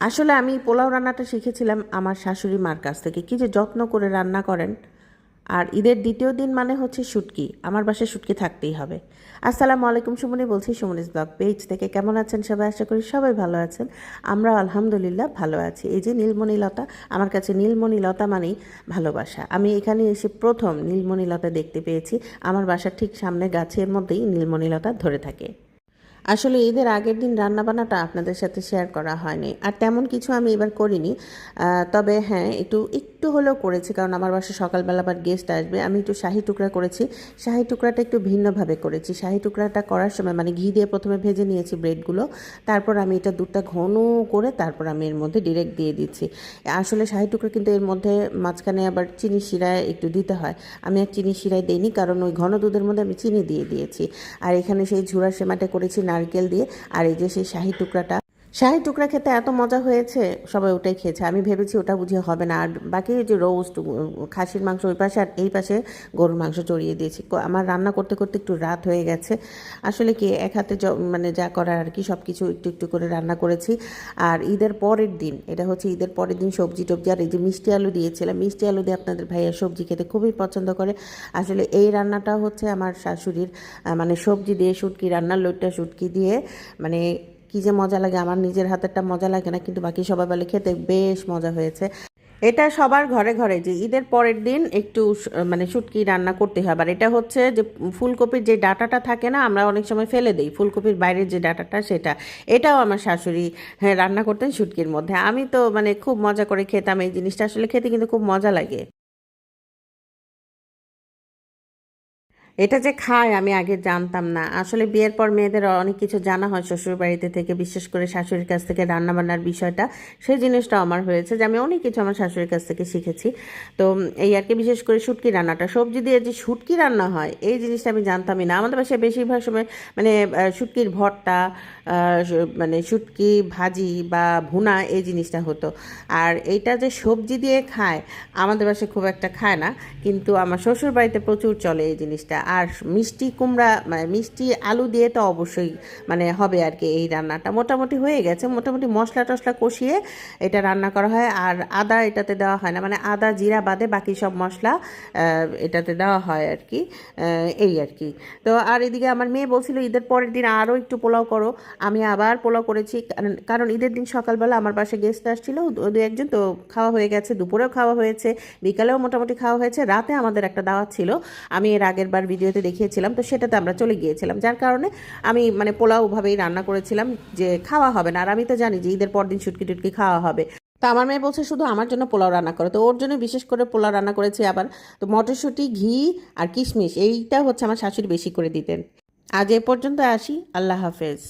আসলে আমি পোলাও রান্নাটা শিখেছিলাম আমার শাশুড়ি মার কাছ থেকে। কি যে যত্ন করে রান্না করেন। আর ঈদের দ্বিতীয় দিন মানে হচ্ছে শুটকি। আমার বাসায় শুটকি থাকতেই হবে। আসসালামু আলাইকুম, সুমনি বলছি সুমনিস ব্লগ পেজ থেকে। কেমন আছেন সবাই? আশা করি সবাই ভালো আছেন। আমরা আলহামদুলিল্লাহ ভালো আছি। এই যে নীলমণি লতা আমার কাছে নীলমণি লতা মানেই ভালোবাসা। আমি এখানে এসে প্রথম নীলমণি লতা দেখতে পেয়েছি। আমার বাসার ঠিক সামনে গাছের মধ্যেই নীলমণি লতা ধরে থাকে। আসলে ঈদের আগের দিন রান্নাবান্নাটা আপনাদের সাথে শেয়ার করা হয়নি। আর তেমন কিছু আমি এবার করিনি। তবে হ্যাঁ একটু একটু হলেও করেছি, কারণ আমার বাসায় সকালবেলা আবার গেস্ট আসবে। আমি একটু শাহি টুকরা করেছি। শাহি টুকরাটা একটু ভিন্নভাবে করেছি। শাহি টুকরাটা করার সময় মানে ঘি দিয়ে প্রথমে ভেজে নিয়েছি ব্রেডগুলো। তারপর আমি এটা দুধটা ঘন করে তারপর আমি এর মধ্যে ডিরেক্ট দিয়ে দিচ্ছি। আসলে শাহি টুকরা কিন্তু এর মধ্যে মাঝখানে আবার চিনি শিরায় একটু দিতে হয়। আমি আর চিনি শিরায় দিইনি, কারণ ওই ঘন দুধের মধ্যে আমি চিনি দিয়ে দিয়েছি। আর এখানে সেই ঝুড়া সেমাটা করেছি নারকেল দিয়ে আর এই যে সেই শাহি টুকরাটা শাহি টুকরা খেতে এত মজা হয়েছে, সবাই ওটাই খেয়েছে। আমি ভেবেছি ওটা বুঝিয়ে হবে না। আর বাকি যে রোস্ট খাসির মাংস ওই পাশে আর এই পাশে গরুর মাংস চড়িয়ে দিয়েছি। আমার রান্না করতে করতে একটু রাত হয়ে গেছে। আসলে কি, এক হাতে মানে যা করার আর কি সব কিছু একটু একটু করে রান্না করেছি। আর ঈদের পরের দিন, এটা হচ্ছে ঈদের পরের দিন সবজি টবজি, আর এই যে মিষ্টি আলু দিয়েছিলাম, মিষ্টি আলু দিয়ে আপনাদের ভাইয়া সবজি খেতে খুবই পছন্দ করে। আসলে এই রান্নাটা হচ্ছে আমার শাশুড়ির মানে সবজি দিয়ে শুটকি রান্না লইটা শুটকি দিয়ে মানে কি যে মজা লাগে, আমার নিজের হাতেরটা মজা লাগে না, কিন্তু বাকি সবাই বলে খেতে বেশ মজা হয়েছে। এটা সবার ঘরে ঘরে যে ঈদের পরের দিন একটু মানে শুটকি রান্না করতে হয়। আর এটা হচ্ছে যে ফুলকপির যে ডাটাটা থাকে না, আমরা অনেক সময় ফেলে দিই, ফুলকপির বাইরের যে ডাটাটা সেটা। এটাও আমার শাশুড়ি হ্যাঁ রান্না করতেন শুটকির মধ্যে। আমি তো মানে খুব মজা করে খেতাম, এই জিনিসটা আসলে খেতে কিন্তু খুব মজা লাগে। এটা যে খায়, আমি আগে জানতাম না। আসলে বিয়ের পর মেয়েদের অনেক কিছু জানা হয় শ্বশুর বাড়িতে থেকে, বিশেষ করে শাশুড়ির কাছ থেকে রান্না বান্নার বিষয়টা। সেই জিনিসটা আমার হয়েছে যে আমি অনেক কিছু আমার শাশুড়ির কাছ থেকে শিখেছি। তো এই আর কি, বিশেষ করে শুটকি রান্নাটা। সবজি দিয়ে যে শুটকি রান্না হয়, এই জিনিসটা আমি জানতামই না। আমাদের বাসায় বেশিরভাগ সময় মানে শুটকির ভর্তা মানে শুটকি, ভাজি বা ভুনা এই জিনিসটা হতো। আর এইটা যে সবজি দিয়ে খায়, আমাদের বাসায় খুব একটা খায় না। কিন্তু আমার শ্বশুর বাড়িতে প্রচুর চলে এই জিনিসটা। আর মিষ্টি কুমড়া মানে মিষ্টি আলু দিয়ে তো অবশ্যই মানে হবে আর কি এই রান্নাটা। মোটামুটি হয়ে গেছে, মোটামুটি মশলা টশলা কষিয়ে এটা রান্না করা হয়। আর আদা এটাতে দেওয়া হয় না মানে আদা, জিরা বাদে বাকি সব মশলা এটাতে দেওয়া হয় আর কি এই আর কি। তো আর এদিকে আমার মেয়ে বলছিল, ঈদের পরের দিন আরও একটু পোলাও করো। আমি আবার পোলাও করেছি, কারণ ঈদের দিন সকালবেলা আমার পাশে গেস্ট আসছিল দু একজন তো খাওয়া হয়ে গেছে, দুপুরেও খাওয়া হয়েছে, বিকালেও মোটামুটি খাওয়া হয়েছে, রাতে আমাদের একটা দাওয়াত ছিল। আমি এর আগের বার ভিডিওতে দেখিয়েছিলাম, তো সেটাতে আমরা চলে গিয়েছিলাম। যার কারণে আমি মানে পোলাওভাবেই রান্না করেছিলাম যে খাওয়া হবে না। আর আমি তো জানি যে ঈদের পরদিন শুটকি টুটকি খাওয়া হবে। তো আমার মেয়ে বলছে, শুধু আমার জন্য পোলাও রান্না করে। তো ওর জন্য বিশেষ করে পোলাও রান্না করেছি আবার তো মটরশুঁটি, ঘি আর কিশমিশ। এইটা হচ্ছে আমার শাশুড়ি বেশি করে দিতেন। আজ এ পর্যন্ত আসি। আল্লাহ হাফেজ।